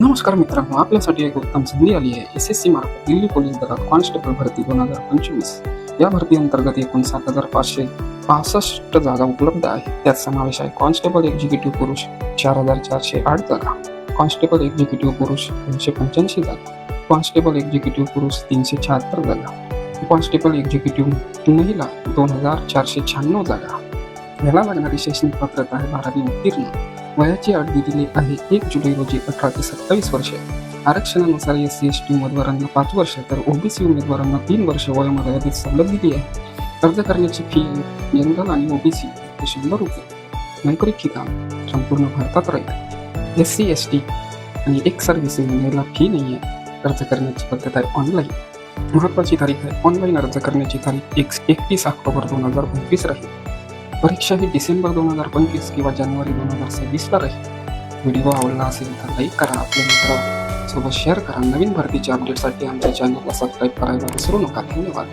नमस्कार मित्रांनो आपल्यासाठी एक उत्तम संधी आली आहे. एस एस सी मार्फत दिल्ली पोलीस दलात कॉन्स्टेबल भरती दोन हजार पंचवीस. या भरती अंतर्गत एकूण सात हजार पाचशे पासष्ट जागा उपलब्ध आहेत. त्यात समावेश आहे कॉन्स्टेबल एक्झिक्युटिव्ह पुरुष चार हजार चारशे आठ जागा कॉन्स्टेबल एक्झिक्युटिव्ह पुरुष दोनशे पंच्याऐंशी जागा कॉन्स्टेबल एक्झिक्युटिव्ह पुरुष तीनशे शहात्तर जागा कॉन्स्टेबल एक्झिक्युटिव्ह महिला दोन हजार चारशे शहाण्णव जागा. याला लागणारी शैक्षणिक पात्रता आहे बारावी उत्तीर्ण. वयाची अट दिलेली आहे. एक जुलै रोजी अठरा ते सत्तावीस वर्षे. आरक्षणानुसार एस सी एस टी उमेदवारांना पाच वर्ष तर ओबीसी उमेदवारांना तीन वर्ष वयोमर्यादेत सवलत दिली आहे. अर्ज करण्याची फी जनरल आणि ओबीसी हे शंभर रुपये. नोकरी ठिकाण संपूर्ण भारतात राहील. एस सी एस टी आणि एक सर्व्हिसिंगला फी नाही आहे अर्ज करण्याची पद्धत आहे ऑनलाईन. महत्त्वाची तारीख आहे. ऑनलाईन अर्ज करण्याची तारीख एक एकतीस ऑक्टोबर दोन हजार पंचवीस राहील. परीक्षा ही डिसेंबर दोन हजार पंचवीस किंवा जानेवारी दोन हजार सव्वीसला राहील. व्हिडिओ आवडला असेल तर लाईक करा आपल्या मित्रांसोबत शेअर करा. नवीन भरतीच्या अपडेटसाठी आमच्या चॅनलला सबस्क्राईब करायला विसरू नका. धन्यवाद.